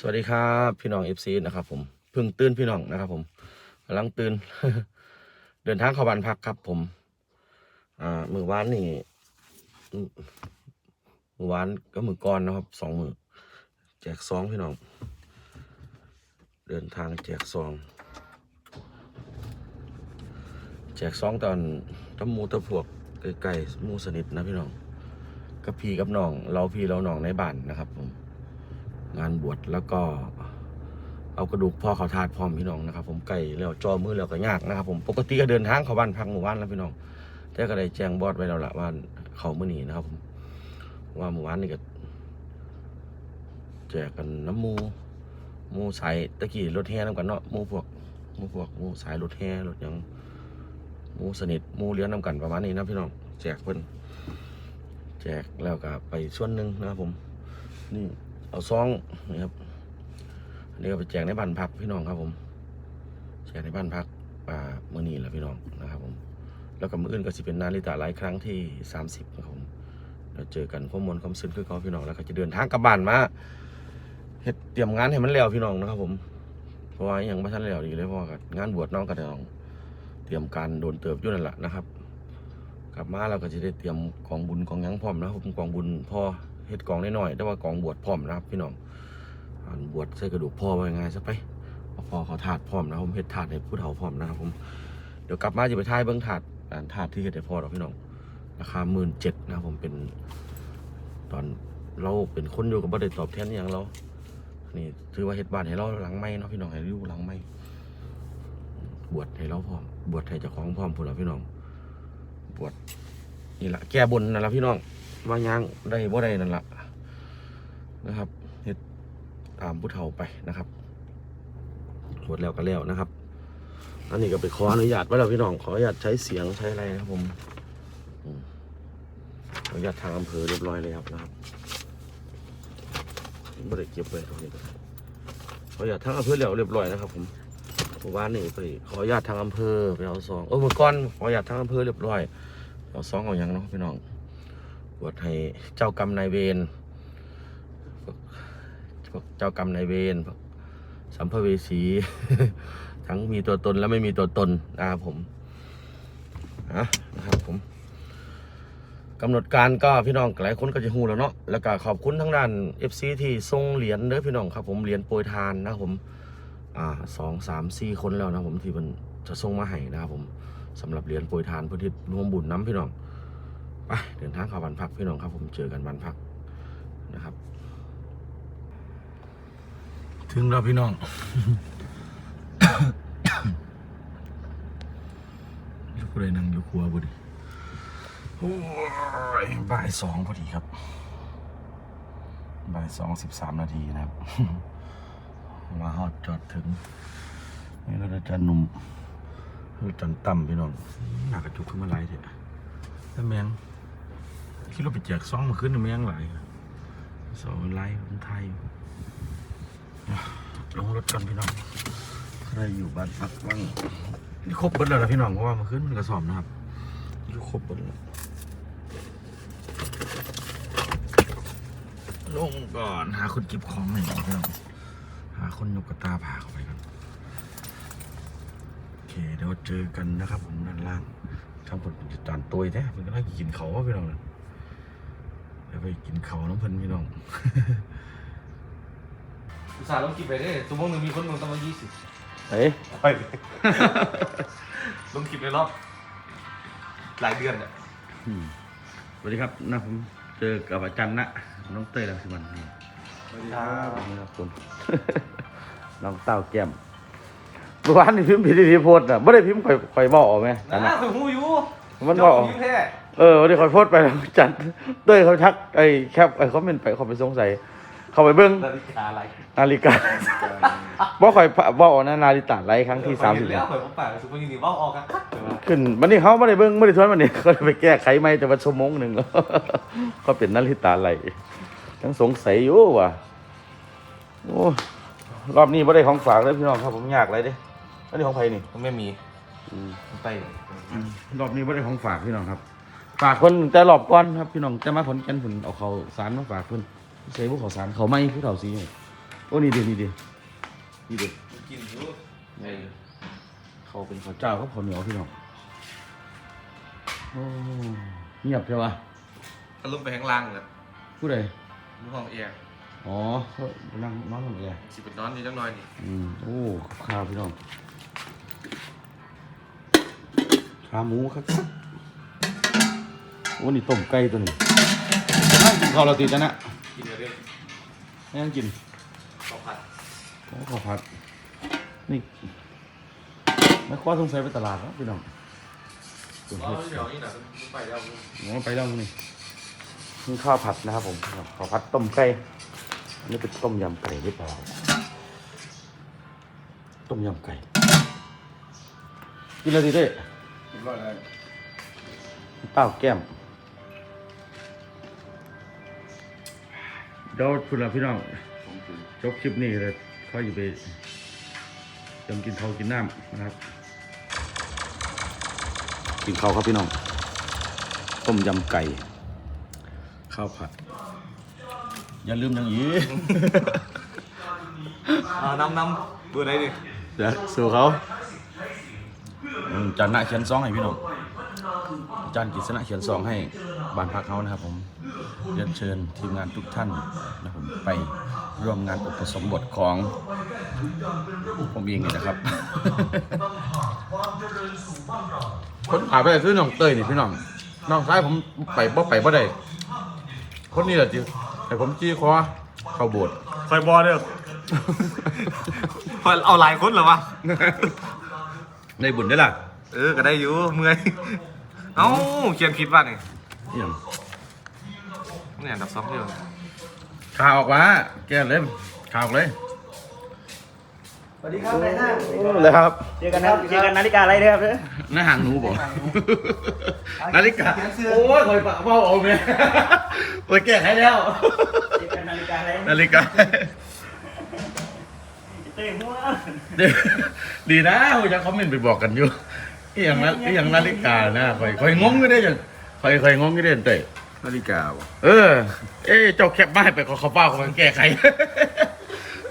สวัสดีครับพี่น้องเอฟซีนะครับผมเพิ่งตื่นพี่น้องนะครับ ผมกำลังตื่น เดินทางเข้าบ้านพักครับ ผม อ่ามือวานนี่มือวานก็มือก่อนนะครับสองมือแจกซองพี่น้อง เดินทางแจกซอง แจกซองตอนตะมูตะพวกไก่ๆมูสนิทนะพี่น้องกับพี่กับน้อง เราพี่เราน้องในบ้านนะครับ ผม งานบวชแล้วก็ เอากระดูกพ่อเขาทาดพร้อมพี่น้องนะครับ ผมไก่แล้วจอมือแล้วก็ยากนะครับ ผมปกติก็เดินทางเข้าบ้านพักหมู่บ้านแล้วพี่น้องแต่ก็ได้แจ้งบอสไว้แล้วละว่าเขามื่อนี้นะครับ ผมว่าหมู่บ้านนี่ก็แจกกันน้ำมูมูสายตะกี้รถแห่น้ำกันเนาะมูพวกมูพวกมูสายรถแห่รถยังมูสนิทมูเลี้ยงน้ำกันประมาณนี้นะพี่น้องแจกเพิ่นแจกแล้วก็ไปส่วนหนึ่งนะครับผมนี่ เอาซองนี่ครับอันนี้ก็ไปแจกในบ้านพักพี่น้องครับผม แจกในบ้านพักป่าเมื่อนี้แหละพี่น้องนะครับผมแล้วก็มืออื่นก็สิเป็นนาฬิตาหลายครั้งที่ 30นะครับผมเราเจอกันข้อมูลความซึ้งคือเขาพี่น้องแล้วก็จะเดินทางกลับบ้านมาเฮ็ดเตรียมงานให้มันแล้วพี่น้องนะครับ ผม เพราะว่ายังไม่ทันแล้วดีเลยเพราะว่างานบวชน้องก็ต้องเตรียมการโดนเติบยู่นั่นแหละนะครับ กลับมาเราก็จะได้เตรียมกองบุญกองยังพร้อมนะครับผมกองบุญพ่อ เฮ็ดกองน้อยๆแต่ว่ากองบวชพร้อมนะครับ พี่น้องบวชใส่กระดูกพ่อไว้ง่ายซะไปพ่อเขาถาดพร้อมนะครับผมเฮ็ดถาดให้ผู้เฒ่าพร้อมนะครับผมเดี๋ยวกลับมาจะไปถ่ายเบิ้องถาดถาดที่เฮ็ดให้พ่อเราพี่น้องราคาหมื่นเจ็ดนะครับผมเป็นตอนเราเป็นคนอยู่กับบ่ได้ตอบแทนอย่างเรานี่ถือว่าเฮ็ดบ้านให้เราหลังไม่เนาะพี่น้องให้อยู่หลังไม่บวชให้เราพร้อม บวชให้เจ้าของพร้อมพวกเราพี่น้อง บวชนี่แหละแก้บนนั่นแหละพี่น้อง ว่ายังได้บ่ได้นั่นแหละนะครับเฮ็ดตามผู้เฒ่าไปนะครับบวชแล้วก็แล้วนะครับ อันนี้ก็ไปขออนุญาตไว้แล้วพี่น้องขออนุญาตใช้เสียงใช้อะไรนะครับผมอืมขออนุญาตทางอำเภอเรียบร้อยเลยครับนะครับไม่ได้เก็บไว้ตรงนี้ไปขออนุญาตทางอำเภอแล้วเรียบร้อยนะครับ ผมเมื่อวานนี่ไปขออนุญาตทางอำเภอไปเอาซองเออเมื่อก่อนขออนุญาตทางอำเภอเรียบร้อยเอาซองเอาอย่างเนาะพี่น้อง บวชให้เจ้ากรรมนายเวรพวกเจ้ากรรมนายเวรสัมภเวสี ทั้งมีตัวตนและไม่มีตัวตนนะครับผมนะครับผมกำหนดการก็พี่น้องหลายคนก็จะหูแล้วเนาะแล้วก็ขอบคุณทั้งด้าน FC ที่ส่งเหรียญเด้อพี่น้องครับ ผมเหรียญโปรยทานนะครับผมอ่าสองสามสี่คนแล้วนะผมที่มันจะส่งมาให้นะครับผมสำหรับเหรียญโปรยทานเพื่อที่ร่วมบุญน้ำพี่น้อง ไปเดินทางเข้าบ้านพักพี่น้องครับผมเจอกันบ้านพักนะครับ ถึงแล้วพี่น้องลูกเลยนั่งอยู่ครัวพอดีโอ้ยบ่ายสองพอดีครับบ่ายสองสิบสามนาทีนะครับมาฮอดจอดถึงนี่ก็จะหนุ่มจันต่ำพี่น้องหนักกระจุกขึ้นมาไหลเถอะแล้วแมง คิดว่าไปแจกซองมาขึ้นแมงไหลสองไหลคนไทยอ่ลงรถกันพี่น้องใครอยู่บ้านพักบ้างนี่ครบเบิดแล้วนะพี่น้องเพราะว่ามาขึ้นมันกระสอบนะครับนี่ครบเบิดแล้วลงก่อนหาคนเก็บของหน่อยพี่น้องหาคนยกกระตาผ่าเข้าไปกันโอเคเดี๋ยวเจอกันนะครับผมด้านล่างทางผลจะจานตัวแท้เพิ่นก็ได้กินเขาวอะพี่น้องนะเดี๋ย ไปกินเขาวน้ำเพิ่นพี่น้องอุตส่าห์ลงคลิปไปได้ชั่วโมงหนึ่งมีคนลงตั้งมายี่สิบเฮ้ยไปลงคลิปในรอบหลายเดือนเนี่ยสวัสดีครับนะผมเจอกับอาจารย์นะน้องเต้ยรังสิมันนี่สวัสดีครับนี่ครับผมน้องเต้าแก้มเมื่อวานนี่พิมพ์ผิดที่โพสต์อะไม่ได้พิมพ์ข่อยข่อยบอกออกไหมอาจารย์นะนะถึงหูอยู่ มันบอกเจ้าหูแท้เออวันนี้ข่อยโพสต์ไปแล้วอาจารย์เต้ยเขาทักไอ้แคปไอ้เขาเมนไปเขาไปสงสัย เขาไปเบิ้งนาฬิกาอะไรนาฬิกาบ่ข่อยบ่ออกนะนาฬิตาไลฟ์ครั้งที่สามสิบแล้วข่อยผมแปลกสุดมันยังดีว่าออกกันคักเดี๋ยวมาขึ้นวันนี้เขาไม่ได้เบิ้งไม่ได้ทวนวันนี้เขาเลยไปแก้ไขไม่แต่ว่าชั่วโมงหนึ่งก็เป็นนาฬิตาไลฟ์ยังสงสัยอยู่ว่ะโอ้รอบนี้ไม่ได้ของฝากเลยพี่น้องครับผมยากเลยเด้อันนี้ของใครนี่ผมไม่มี ไปรอบนี้ไม่ได้ของฝากพี่น้องครับ ฝากคนแต่รอบก่อนครับพี่น้องจะมาขอนแก่นผุนเอาเขาวสารมาฝากเพิ่นใช้พวกเขาวสารเขาไม่ผู้เฒ่าสีนี่โอ้นี่ดินี่ดินี่ดิกินอยู่ไงเขาเป็นข้าวเจ้าเขาข้าวเหนียวพี่น้องโอ้เงียบใช่ปะถ้าลงไปข้างล่างเลยผู้ใดมือห้องแอร์อ๋อเขานั่งนอนทำอะไรสิเป็นนอนนี่จังหน่อยนี่อืมโอ้ข้าวพี่น้อง ขาหมูครับโอ้นี่ต้มไก่ตัวนี้นั่งกินข้าวเราตีจันนะกินเดี๋ยวเรื่องนั่งกินข้าวผัดโอ้ข้าวผัด นี่ไม่คว้าสงสัยไปตลาดแล้วพี่น้องเดี๋ยวอ๋อเฮ็ดเดี๋ยวนี่นะไปแล้วโอ้ไปแล้วนี่นี่ข้าวผัดนะครับผมข้าวผัดต้มไก่อันนี้เป็นต้มยำไก่หรือเปล่าต้มยำไก่กินอะไรดีเด้ เรียบร้อยแล้วเต้าแก้มเดี๋ยวคุณล่ะพี่น้องผมคือจบคลิปนี้เลยเขาอยู่ไปเตรียมกินข้าวกินน้ำนะครับ กินข้าวครับพี่น้อง ต้มยำไก่ ข้าวผัด อย่าลืมอย่างนี้ อ่าน้ำน้ำตัวไหนดิ เดี๋ยวสู่เขาอืม จานหน้าเขียนซองให้พี่น้องอาจารย์กิษณะเขียนซองให้บ้านพักเขานะครับ ผมเรียนเชิญทีมงานทุกท่านนะครับผมไปร่วมงานอุปสมบทของผมเองนี่นะครับคนผ่าไปคือน้องเต้ยนี่พี่น้องน้องชายผมไปบ่ไปบ่ได้คนนี้แหละจีให้ผมจี้คอเข้าโบสถ์คอยบอเด้อพอเอาหลายคนเหรอวะ ในบุญได้ล่ะ เออก็ได้อยู่เมื่อยเอ้าเขียนคิดว่าไงนี่หยังเนี่ยอันดับสองเดียวข่าวออกมาแกนเลยข่าวออกเลย สวัสดีครับนายห้างเลยครับ เจอกันนะเจอกันนาฬิกาอะไรเนี่ยครับเนี่ยหน้าหางหนูบอกนาฬิกา โอ้ยคอยปะเฝ้าเอาเนี่ยโอ้ยแก้ไขแล้ว เจอกันนาฬิกาอะไรนาฬิกาเต้หัวดีนะคุยจะคอมเมนต์ไปบอกกันอยู่ อหย่างนั้นอหย่างนาฬิกานะคอยคอยงงก็ได้ยังคอยคอยงงก็ได้เต้นาฬิกาบ่เออ เอ๊ะเจ้าแคปมาให้ไปขอเขาเป้าเขามาแก้ไข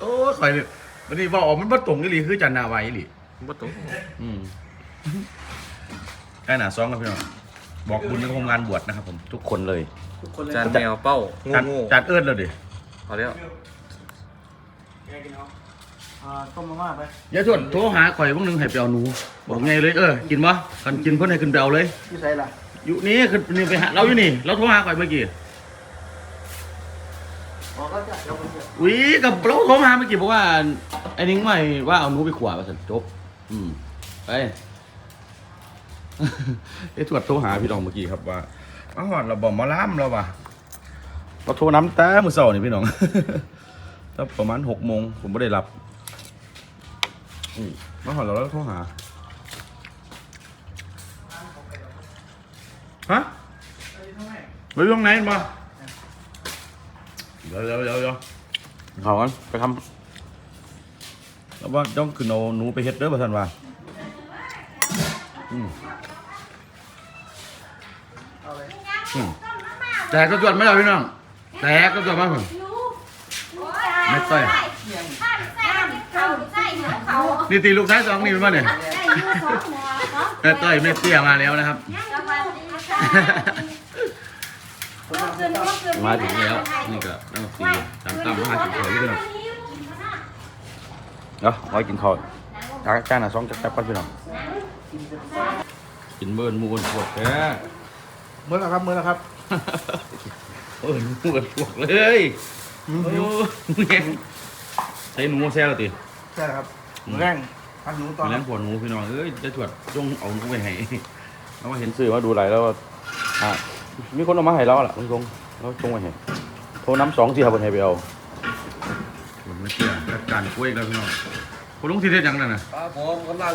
โอ้ยคอยวันนี้บอกออกมันบ่ตรงอีหลีคือจันนาไว้อีหลีบ่ตรงอืมใกล้หนาซ้องครับพี่น้องบอกบุญในโครงงานบวชนะครับผม ทุกคนเลยทุกคนเลยจานแมวเป้าจานโง่จานเอิ้นแล้วดิๆเอาแล้วแกกินเอาอ่าต้มมาม่าไปอย่าชวนโทรหาข่อยพวกนึงให้ไปเอาหนูบอกไงเลยเออกินบ่กันกินเพิ่นให้ขึ้นไปเอาเลย ที่ใส่ล่ะอยู่นี่ขึ้นนี่ไปหาเราอยู่นี่เราโทรหาข่อยเมื่อกี้บอกก็จะเดี๋ยวผมจะอุ้ยกับเราโทรมาเมื่อกี้บอกว่าไอ้นิ้งไม่ว่าเอาหนูไปขวาไปสันจบอืมไป ไอ้ตรวจโทรหาพี่น้องเมื่อกี้ครับว่ามาหอดเราบอกมาล้ามเราว่ะเราโทรน้ำแต่มือเสาร์นี่พี่น้องแล้วประมาณหกโมงผมไม่ได้รับ อืมมาหอดเราแล้วโทรหา ฮะไปตรงไหนมาเดี๋ยวเดี๋ยวเดี๋ยวเดี๋ยวเขากันไปทำแล้วว่าต้องคือเอาหนูไปเฮ็ดเด้อประธานว่าอืมเอาเลยอืมแต่ก็จวดไม่ได้พี่น้องแต่ก็จวดมากผมไม่ต้อยข้ามใส่ เขาใส่เขานี่ตีลูกชายสองนี่เป็นป่ะเนี่ยได้ยูสองหัวเนาะแม่ต้อยแม่เตี้ยมาแล้วนะครับ สวัสดีค่ะเมื่อคืนเมื่อคืนมาถึงแล้วนี่ก็นั่งตีตามตามมาถึงเลยพี่น้องเนาะไว้กินข้าวจ้าจ้าหน่ะสองจับจับก่อนพี่น้องกินเบิร์นมูนปวดแท้เมื่อแล้วครับเมื่อแล้วครับเบิร์นมูนปวดเลยโอ้ยใส่หนูแซ่แล้วติใช่ครับมือแรงพันหนูตอนมีเลี้ยงผัวหนูพี่น้องเอ้ยจะถวดจงเอาหนูไปให้แล้วว่าเห็นสื่อว่าดูไรแล้วว่าอะมีคนเอามาให้เราล่ะคุณทรงเราจงไปให้โทรน้ำสองสี่ครับคนให้ไปเอาผมไม่เชื่อจัดการกล้วยแล้วพี่น้องคุณลุงที่เด็ดยังนั่นน่ะป้าผมกำลัง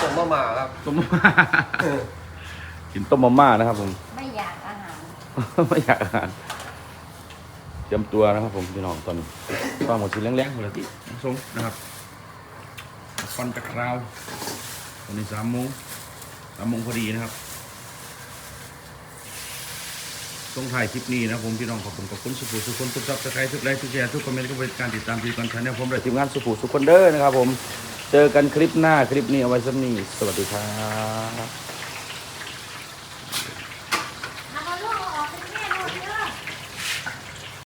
ส่งมาหมาครับต้มมาม่ากินต้มมาม่านะครับผม ไม่อยากอาหาร ไม่อยากอาหาร เตรียมตัวนะครับผมพี่น้องตอนนี้ฟังหมดสีแรงๆหมดแล้วที่ทรงนะครับฟันตะคราวตอนนี้สามโมงสามโมงพอดีนะครับส่งถ่ายคลิปนี้นะผมพี่น้องขอบคุณขอบคุณสุภูสุคนทุกซับสไครต์ทุกไลค์ทุกแชร์ทุกคอมเมนต์ก็เป็นการติดตามทีมกันชาแนลผมและทีมงานสุภูสุคนเด้อนะครับผมเจอกันคลิปหน้าคลิปนี้เอาไว้สักนี้สวัสดีครับ